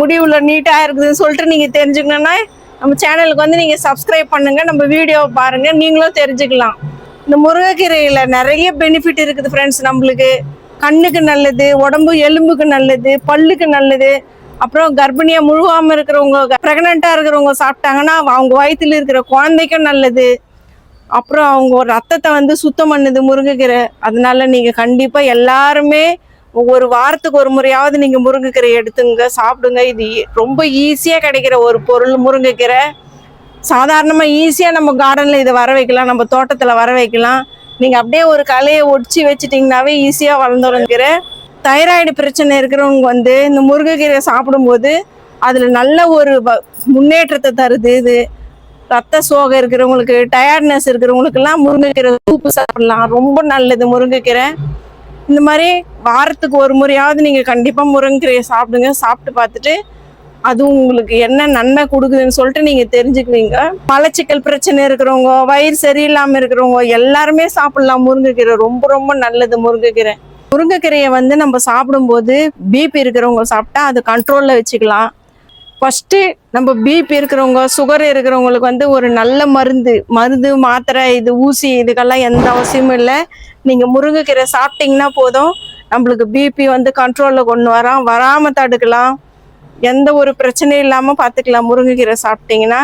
முடிவுல நீட்டாக இருக்குதுன்னு சொல்லிட்டு நீங்கள் தெரிஞ்சுக்கணுன்னா நம்ம சேனலுக்கு வந்து நீங்கள் சப்ஸ்கிரைப் பண்ணுங்க. நம்ம வீடியோவை பாருங்க. நீங்களும் தெரிஞ்சுக்கலாம். இந்த முருங்கைக்கீரையில் நிறைய பெனிஃபிட் இருக்குது ஃப்ரெண்ட்ஸ் நம்மளுக்கு. கண்ணுக்கு நல்லது உடம்பு எலும்புக்கு நல்லது பல்லுக்கு நல்லது. அப்புறம் கர்ப்பிணியா முழுகாம இருக்கிறவங்க ப்ரெக்னெண்ட்டாக இருக்கிறவங்க சாப்பிட்டாங்கன்னா அவங்க வயிற்றுல இருக்கிற குழந்தைக்கும் நல்லது. அப்புறம் அவங்க ரத்தத்தை வந்து சுத்தம் பண்ணுது முருங்கைக்கீரை. அதனால நீங்க கண்டிப்பா எல்லாருமே ஒரு வாரத்துக்கு ஒரு முறையாவது நீங்கள் முருங்கைக்கீரை எடுத்துங்க சாப்பிடுங்க. இது ரொம்ப ஈஸியாக கிடைக்கிற ஒரு பொருள் முருங்கைக்கீரை சாதாரணமாக ஈஸியாக நம்ம கார்டனில் இதை வர வைக்கலாம் நம்ம தோட்டத்தில் வர வைக்கலாம். நீங்க அப்படியே ஒரு கலையை ஒடிச்சு வச்சிட்டிங்கனாவே ஈஸியா வளர்ந்துருங்கிற தைராய்டு பிரச்சனை இருக்கிறவங்க வந்து இந்த முருங்கைக்கீரை சாப்பிடும்போது அதில் நல்ல ஒரு வ- முன்னேற்றத்தை தருது இது. ரத்த சோகை இருக்கிறவங்களுக்கு டயர்ட்னஸ் இருக்கிறவங்களுக்கெல்லாம் முருங்கைக்கீரை சூப்பு சாப்பிடலாம். ரொம்ப நல்லது முருங்கைக்கீரை இந்த மாதிரி வாரத்துக்கு ஒரு முறையாவது நீங்கள் கண்டிப்பாக முருங்கைக்கீரையை சாப்பிடுங்க. சாப்பிட்டு பார்த்துட்டு அது உங்களுக்கு என்ன நன்மை கொடுக்குதுன்னு சொல்லிட்டு நீங்கள் தெரிஞ்சுக்குவீங்க. மலச்சிக்கல் பிரச்சனை இருக்கிறவங்க வயிறு சரியில்லாமல் இருக்கிறவங்க எல்லாருமே சாப்பிடலாம் முருங்கைக்கீரை. ரொம்ப ரொம்ப நல்லது முருங்கைக்கீரை. முருங்கைக்கீரையை வந்து நம்ம சாப்பிடும்போது பிபி இருக்கிறவங்க சாப்பிட்டா அது கண்ட்ரோலில் வச்சுக்கலாம். ஃபஸ்ட்டு நம்ம பிபி இருக்கிறவங்க சுகர் இருக்கிறவங்களுக்கு வந்து ஒரு நல்ல மருந்து மருந்து மாத்திரை இது ஊசி இதுக்கெல்லாம் எந்த அவசியமும் இல்லை. நீங்கள் முருங்கைக்கீரை சாப்பிட்டீங்கன்னா போதும். நம்மளுக்கு பிபி வந்து கண்ட்ரோலில் கொண்டு வரோம் வராமல் தடுக்கலாம். எந்த ஒரு பிரச்சனையும் இல்லாமல் பார்த்துக்கலாம் முருங்கைக்கீரை சாப்பிட்டீங்கன்னா.